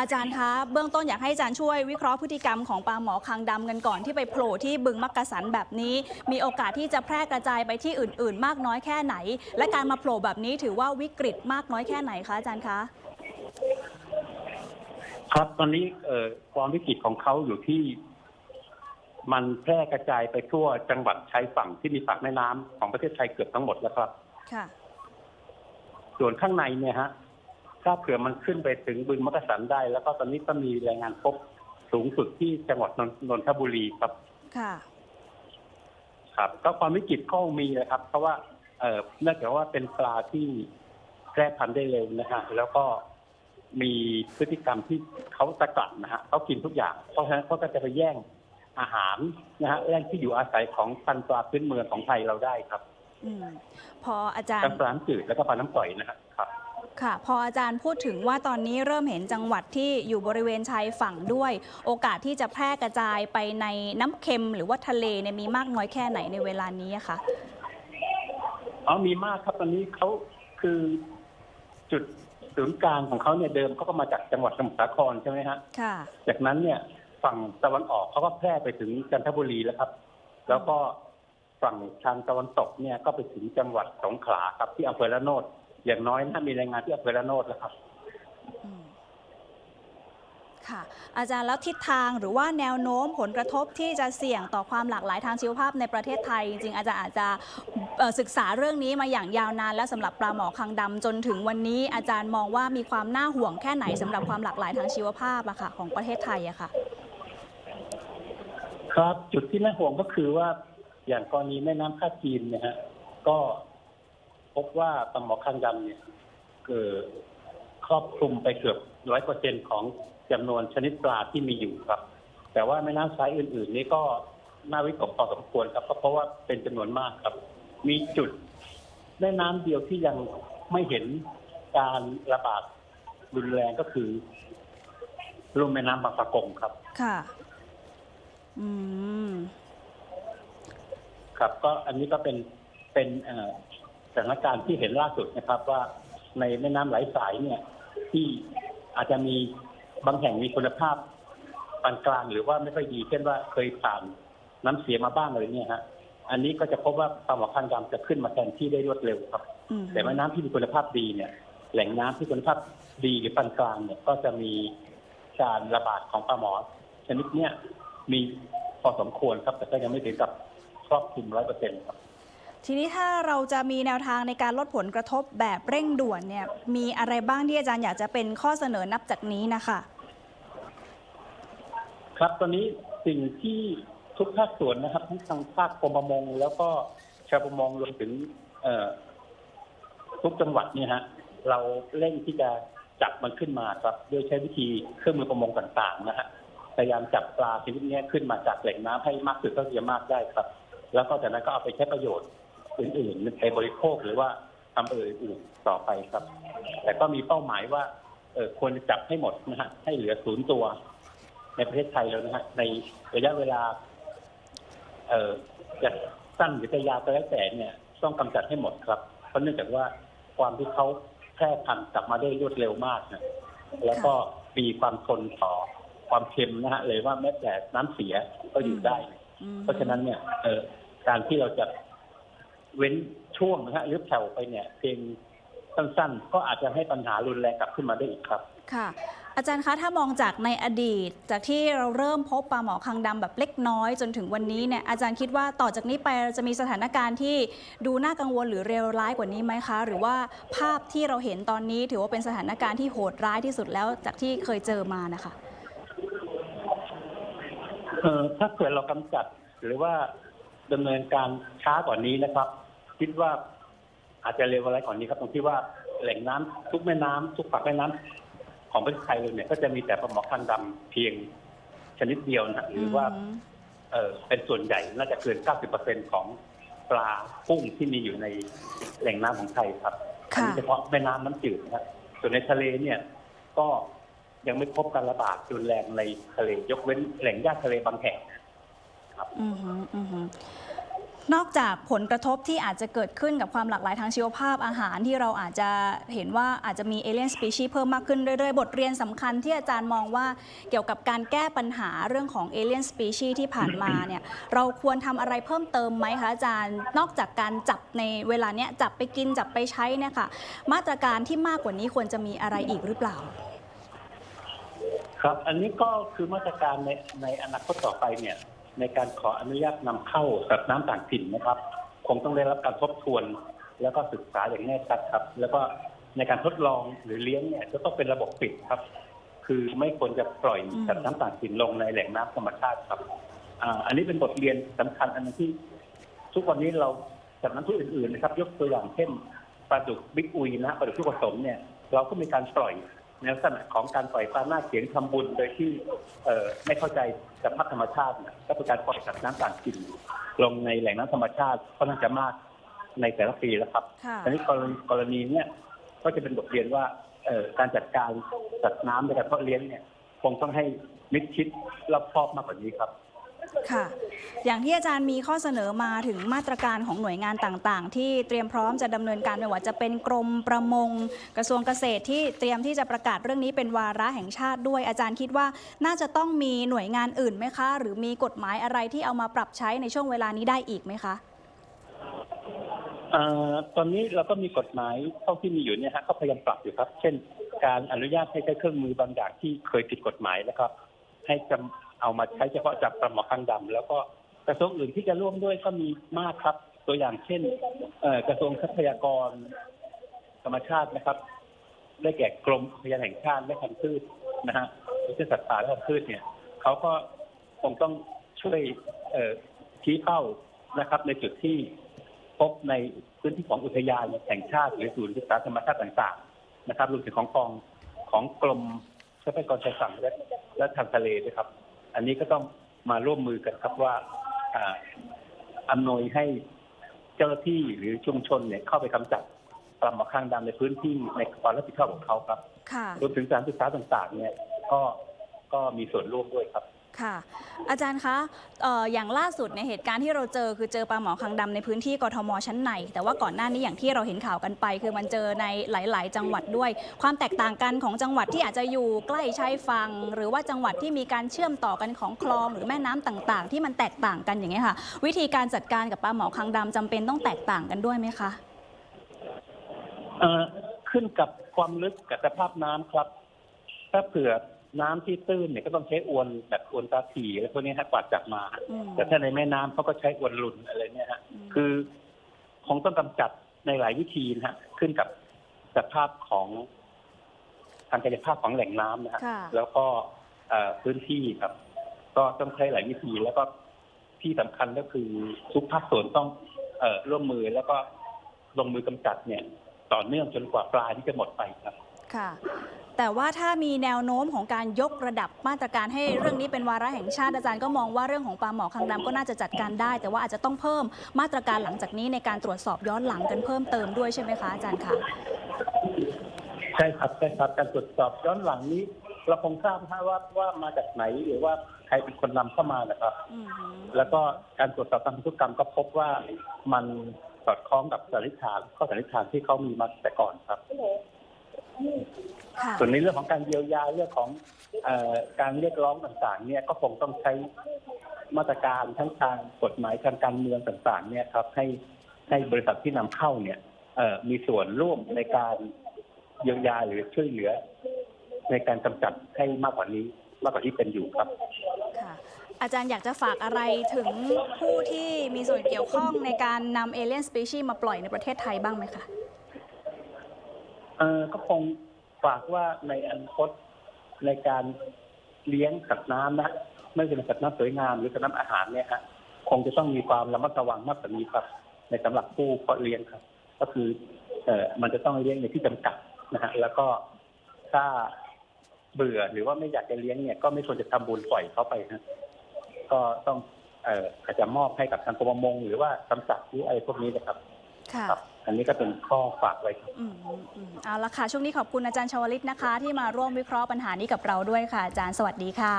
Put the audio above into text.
อาจารย์คะ เบื้องต้นอยากให้อาจารย์ช่วยวิเคราะห์พฤติกรรมของปลาหมอคางดำกันก่อนที่ไปโผล่ที่บึงมักกะสันแบบนี้ มีโอกาสที่จะแพร่กระจายไปที่อื่น ๆ มากน้อยแค่ไหน และการมาโผล่แบบนี้ถือว่าวิกฤตมากน้อยแค่ไหนคะอาจารย์คะครับตอนนี้เอ่อความวิกฤตของเขาอยู่ที่ มันแพร่กระจายไปทั่วจังหวัดชายฝั่งที่มีปากแม่น้ำของประเทศไทยเกือบทั้งหมดแล้วครับ ค่ะ ส่วนข้างในเนี่ยฮะ ถ้าเผื่อมันขึ้นไปถึงบึงมักกะสันได้ แล้วก็ตอนนี้ก็มีรายงานพบสูงสุดที่จังหวัดนนนนทบุรีครับ ค่ะ ครับ ก็ความวิกฤตก็มีนะครับ เพราะว่า เอ่อเนื่องจากว่าเป็นปลาที่แพร่พันธุ์ได้เร็วนะฮะแล้วก็มีพฤติกรรมที่เขาตะกัดนะฮะเขากินทุกอย่าง เพราะฉะนั้นเขาก็จะไปแย่งอาหารนะฮะแย่งที่อยู่อาศัยของพันธุ์ปลาพื้นเมืองของไทยเราได้ครับ อืม พออาจารทั้งย์ปลาน้ำจืดแล้วก็ปลาน้ำปล่อยนะฮะครับ ค่ะ พออาจารย์พูดถึงว่าตอนนี้เริ่มเห็นจังหวัดที่อยู่บริเวณชายฝั่งด้วย โอกาสที่จะแพร่กระจายไปในน้ำเค็มหรือว่าทะเลเนี่ยมีมากน้อยแค่ไหนในเวลานี้อะคะอ๋อมีมากครับตอนนี้เขาคือจุดศูนย์กลางของเขาเนี่ยเดิมเขาก็มาจากจังหวัดสมุทรสาครใช่ไหมฮะ ค่ะ จากนั้นเนี่ยฝั่งตะวันออกเขาก็แพร่ไปถึงจันทบุรีแล้วครับ แล้วก็ฝั่งทางตะวันตกเนี่ยก็ไปถึงจังหวัดสงขลาครับที่อำเภอละโนด อย่างน้อยน่ามีรายงานที่อำเภอละโนดแล้วครับอืมค่ะ อาจารย์แล้วทิศทางหรือว่าแนวโน้มผลกระทบที่จะเสี่ยงต่อความหลากหลายทางชีวภาพในประเทศไทย จริงๆอาจารย์อาจจะเอ่อศึกษาเรื่องนี้มาอย่างยาวนาน และสำหรับปลาหมอคางดำจนถึงวันนี้ อาจารย์มองว่ามีความน่าห่วงแค่ไหนสำหรับความหลากหลายทางชีวภาพอะค่ะ ของประเทศไทยอะค่ะ ครับ จุดที่น่าห่วงก็คือว่าอย่างกรณีแม่น้ำท่าจีนเนี่ยฮะก็ พบว่าปลาหมอคางดำเนี่ยเกิดครอบคลุมไปเกือบร้อยเปอร์เซ็นของจำนวนชนิดปลาที่มีอยู่ครับ แต่ว่าแม่น้ำสายอื่น ๆ นี่ก็น่าวิตกพอสมควรครับ ก็เพราะว่าเป็นจำนวนมากครับ มีจุดแม่น้ำเดียวที่ยังไม่เห็นการระบาดรุนแรงก็คือลุ่มแม่น้ำบางปะกงครับ ค่ะ อืม ครับ ก็อันนี้ก็เป็นเป็นเอ่อ สถานการณ์ที่เห็นล่าสุดนะครับว่าในแม่น้ำหลายสายเนี่ย ที่อาจจะมีบางแห่งมีคุณภาพปานกลางหรือว่าไม่ค่อยดี เช่นว่าเคยผ่านน้ำเสียมาบ้างอะไรเนี่ยฮะอันนี้ก็จะพบว่าปลาหมอคันดำจะขึ้นมาแทนที่ได้รวดเร็วครับ อืมแต่แม่น้ำที่มีคุณภาพดีเนี่ย แหล่งน้ำที่คุณภาพดีหรือปานกลางเนี่ยก็จะมีการระบาดของปลาหมอชนิดเนี้ยมีพอสมควรครับ แต่ก็ยังไม่ถึงกับครอบคลุมร้อยเปอร์เซ็นต์ครับ ทีนี้ถ้าเราจะมีแนวทางในการลดผลกระทบแบบเร่งด่วนเนี่ยมีอะไรบ้างที่อาจารย์อยากจะเป็นข้อเสนอนับจากนี้นะคะ ครับตอนนี้สิ่งที่ทุกภาคส่วนนะครับทั้งทางภาคกรมประมง แล้วก็ชาวประมงรวมถึงทุกจังหวัดเนี่ยฮะเราเร่งที่จะจับมันขึ้นมาครับโดยใช้วิธีเครื่องมือประมงต่างๆนะฮะพยายามจับปลาชนิดนี้ขึ้นมาจากแหล่งน้ำให้มากสุดเท่าที่จะมากได้ครับ แล้วก็จากนั้นก็เอาไปใช้ประโยชน์ อื่นๆไปบริโภคหรือว่าทำอื่นอื่นๆต่อไปครับ แต่ก็มีเป้าหมายว่าเออควรจะจับให้หมดนะฮะให้เหลือศูนย์ตัว ในประเทศไทยแล้วนะฮะในระยะเวลา เอ่อจะสั้นหรือจะยาวก็แล้วแต่เนี่ย ต้องกำจัดให้หมดครับเพราะเนื่องจากว่าความที่เขาแพร่พันธุ์กลับมาได้รวดเร็วมากนะแล้วก็มีความทนต่อความเค็มนะฮะเลยว่าแม้แต่น้ำเสียก็อยู่ได้อืมเพราะฉะนั้นเนี่ย เอ่อการที่เราจะ เว้นช่วงนะฮะหรือแผ่วไปเนี่ยเพียงสั้นๆ ก็อาจจะให้ปัญหารุนแรงกลับขึ้นมาได้อีกครับ ค่ะ อาจารย์คะถ้ามองจากในอดีต จากที่เราเริ่มพบปลาหมอคางดำแบบเล็กน้อยจนถึงวันนี้เนี่ยอาจารย์คิดว่าต่อจากนี้ไปเราจะมีสถานการณ์ที่ดูน่ากังวลหรือเลวร้ายกว่านี้ไหมคะ หรือว่าภาพที่เราเห็นตอนนี้ถือว่าเป็นสถานการณ์ที่โหดร้ายที่สุดแล้วจากที่เคยเจอมานะคะเออถ้าเกิดเรากำจัดหรือว่า ดำเนินการช้ากว่านี้นะครับ คิดว่าอาจจะเร็วอะไรกว่อนนี้ครับตรงที่ว่าแหล่งน้ำทุกแม่น้ำทุกปากแม่น้ำของประเทศไทยเลยเนี่ยก็จะมีแต่ปลาหมอคันดำเพียงชนิดเดียวนะหรือว่ามเออเป็นส่วนใหญ่น่าจะเกิน 90%ของปลากุ้งที่มีอยู่ในแหล่งน้ำของไทยครับอัค่ะนี้เฉพาะแม่น้ำน้ำจืดนะครับส่วนในทะเลเนี่ย ก็ยังไม่พบการระบาดรุนแรงในทะเลยกเว้นแหล่งย่าทะเลบางแห่ง อือหืออือหือนอกจากผลกระทบที่อาจจะเกิดขึ้นกับความหลากหลายทางชีวภาพอาหารที่เราอาจจะเห็นว่าอาจจะมีเอเลียนสปีชีส์เพิ่มมากขึ้นเรื่อยๆ บทเรียนสำคัญที่อาจารย์มองว่าเกี่ยวกับการแก้ปัญหาเรื่องของเอเลียนสปีชีส์ที่ผ่านมาเนี่ยเราควรทำอะไรเพิ่มเติมไหมคะอาจารย์ นอกจากการจับในเวลาเนี้ยจับไปกินจับไปใช้เนี่ยค่ะมาตรการที่มากกว่านี้ควรจะมีอะไรอีกหรือเปล่า ครับ อันนี้ก็คือมาตรการในในอนาคตต่อไปเนี่ย ในการขออนุญาตนำเข้าสัตว์น้ำต่างถิ่นนะครับ คงต้องได้รับการทบทวน แล้วก็ศึกษาอย่างแน่ชัดครับ แล้วก็ในการทดลองหรือเลี้ยงเนี่ยจะต้องเป็นระบบปิดครับ คือไม่ควรจะปล่อยสัตว์น้ำต่างถิ่นลงในแหล่งน้ำธรรมชาติครับอันนี้เป็นบทเรียนสำคัญอันนึงที่ ทุกวันนี้เราสัตว์น้ำทุกอื่นๆนะครับ ยกตัวอย่างเช่นปลาดุกบิ๊กอุยนะปลาดุกที่ผสมเนี่ยเราก็มีการปล่อย ในลักษณะของการปล่อยปลาหน้าเขียงทำบุญโดยที่เอ่อไม่เข้าใจสภาพธรรมชาตินะก็เป็นการปล่อยสัตว์น้ำต่างถิ่นลงในแหล่งน้ำธรรมชาติค่อนข้างจะมากในแต่ละปีแล้วครับค่ะอันนี้กรณีกรณีเนี้ยก็จะเป็นบทเรียนว่าเอ่อการจัดการสัตว์น้ำในการเพาะเลี้ยงเนี่ย คงต้องให้มิดชิดรอบคอบมากกว่านี้ครับ ค่ะ อย่างที่อาจารย์มีข้อเสนอมาถึงมาตรการของหน่วยงานต่างๆ ที่เตรียมพร้อมจะดำเนินการไม่ว่าจะเป็นกรมประมง กระทรวงเกษตรที่เตรียมที่จะประกาศเรื่องนี้เป็นวาระแห่งชาติด้วย อาจารย์คิดว่าน่าจะต้องมีหน่วยงานอื่นไหมคะ หรือมีกฎหมายอะไรที่เอามาปรับใช้ในช่วงเวลานี้ได้อีกไหมคะอตอนนี้เราก็มีกฎหมายเท่าที่มีอยู่เนี่ยฮะก็พยายามปรับอยู่ครับ เช่น การอนุญาตให้ใช้เครื่องมือบางอย่างที่เคยผิดกฎหมายนะครับ ให้จำ เอามาใช้เฉพาะจับปลาหมอคางดำแล้วก็กระทรวงอื่นที่จะร่วมด้วยก็มีมากครับ ตัวอย่างเช่นกระทรวงทรัพยากรธรรมชาตินะครับ ได้แก่กรมพยานแห่งชาติและพันธุ์พืชนะฮะเช่นสัตว์ป่าและพันธุ์พืชเนี่ยเขาก็คงต้องช่วยเอชี้เป้านะครับ ในจุดที่พบในพื้นที่ของอุทยานแห่งชาติ หรือศูนย์ศึกษาธรรมชาติต่าง ๆ นะครับรวมถึงของกองของกรมทรัพยากรชายฝั่งและและทางทะเลด้วยครับ อันนี้ก็ต้องมาร่วมมือกันครับว่าอ่าอำนวยให้เจ้าหน้าที่หรือชุมชนเนี่ยเข้าไปกำจัดปลาหมอข้างดำในพื้นที่ในความรับผิดชอบของเขาครับค่ะรวมถึงสถานศึกษาต่างๆ เนี่ยก็ก็มีส่วนร่วมด้วยครับ ค่ะ อาจารย์คะเอออย่างล่าสุดในยเหตุการณ์ที่เราเจอคือเจอปลาหมอคางดำในพื้นที่กทมชั้นใน แต่ว่าก่อนหน้านี้อย่างที่เราเห็นข่าวกันไป คือมันเจอในหลาย ๆ จังหวัดด้วย ความแตกต่างกันของจังหวัดที่อาจจะอยู่ใกล้ชายฝั่งหรือว่าจังหวัดที่มีการเชื่อมต่อกันของคลองหรือแม่น้ำต่าง ๆ ที่มันแตกต่างกันอย่างเงี้ยค่ะ วิธีการจัดการกับปลาหมอคางดำจำเป็นต้องแตกต่างกันด้วยไหมคะ เอ่อขึ้นกับความลึกกับสภาพน้ำครับ ถ้าเผื่อ น้ำที่ตื้นเนี่ยก็ต้องใช้อวนแบบอวนตาถีอะไรพวกนี้ฮะกวาดจับมาอืมแต่ถ้าในแม่น้ำเขาก็ใช้อวนลุนอะไรเนี่ยฮะมคือคงต้องกำจัดในหลายวิธีนะฮะขึ้นกับสภาพของทางกายภาพของแหล่งน้ำนะฮะค่ะแล้วก็เอ่อพื้นที่ครับ ก็ต้องใช้หลายวิธีแล้วก็ที่สำคัญก็คือทุกภาคส่วนต้องเอ่อร่วมมือแล้วก็ลงมือกำจัดเนี่ย ต่อเนื่องจนกว่าปลาที่จะหมดไปครับ ค่ะ แต่ว่าถ้ามีแนวโน้มของการยกระดับมาตรการให้เรื่องนี้เป็นวาระแห่งชาติอาจารย์ก็มองว่าเรื่องของปลาหมอคางดำก็น่าจะจัดการได้ แต่ว่าอาจจะต้องเพิ่มมาตรการหลังจากนี้ในการตรวจสอบย้อนหลังกันเพิ่มเติมด้วยใช่ไหมคะอาจารย์คะใช่ครับใช่ครับการตรวจสอบย้อนหลังนี้ เราคงทราบนะฮะว่าว่ามาจากไหนหรือว่าใครเป็นคนนำเข้ามานะครับอืมฮึแล้วก็การตรวจสอบทางพันธุกรรมก็พบว่ามันสอดคล้องกับสันนิษฐานข้อสันนิษฐานที่เขามีมาแต่ก่อนครับ ค่ะส่วนในเรื่องของการเยียวยาเรื่องของเออการเรียกร้องต่างๆ เนี่ยก็คงต้องใช้มาตรการทั้งทางกฎหมายทางการเมืองต่างๆ เนี่ยครับ ให้ให้บริษัทที่นำเข้าเนี่ยเอ่อมีส่วนร่วมในการเยียวยาหรือช่วยเหลือ ในการกำจัดให้มากกว่านี้ มากกว่าที่เป็นอยู่ครับ ค่ะ อาจารย์อยากจะฝากอะไรถึงผู้ที่มีส่วนเกี่ยวข้องในการนำเอเลียนสปีชีมาปล่อยในประเทศไทยบ้างไหมคะ เออก็คงฝากว่าในอนาคตในการเลี้ยงสัตว์น้ำนะไม่ว่าจะเป็นสัตว์น้ำสวยงามหรือสัตว์น้ำอาหารเนี่ยฮะคงจะต้องมีความระมัดระวังมากกว่านี้ครับ ในสำหรับผู้เพาะเลี้ยงครับ ก็คือเออมันจะต้องเลี้ยงในที่จำกัดนะฮะแล้วก็ถ้าเบื่อหรือว่าไม่อยากจะเลี้ยงเนี่ยก็ไม่ควรจะทำบุญปล่อยเขาไปนะก็ต้องเอ่ออาจจะมอบให้กับทางกรมประมงหรือว่ากำจัดหรืออะไรพวกนี้นะครับ ค่ะครับ อันนี้ก็เป็นข้อฝากไว้ครับ อืมอืมเอาละค่ะ ช่วงนี้ขอบคุณอาจารย์ชวลิตนะคะ ที่มาร่วมวิเคราะห์ปัญหานี้กับเราด้วยค่ะ อาจารย์สวัสดีค่ะ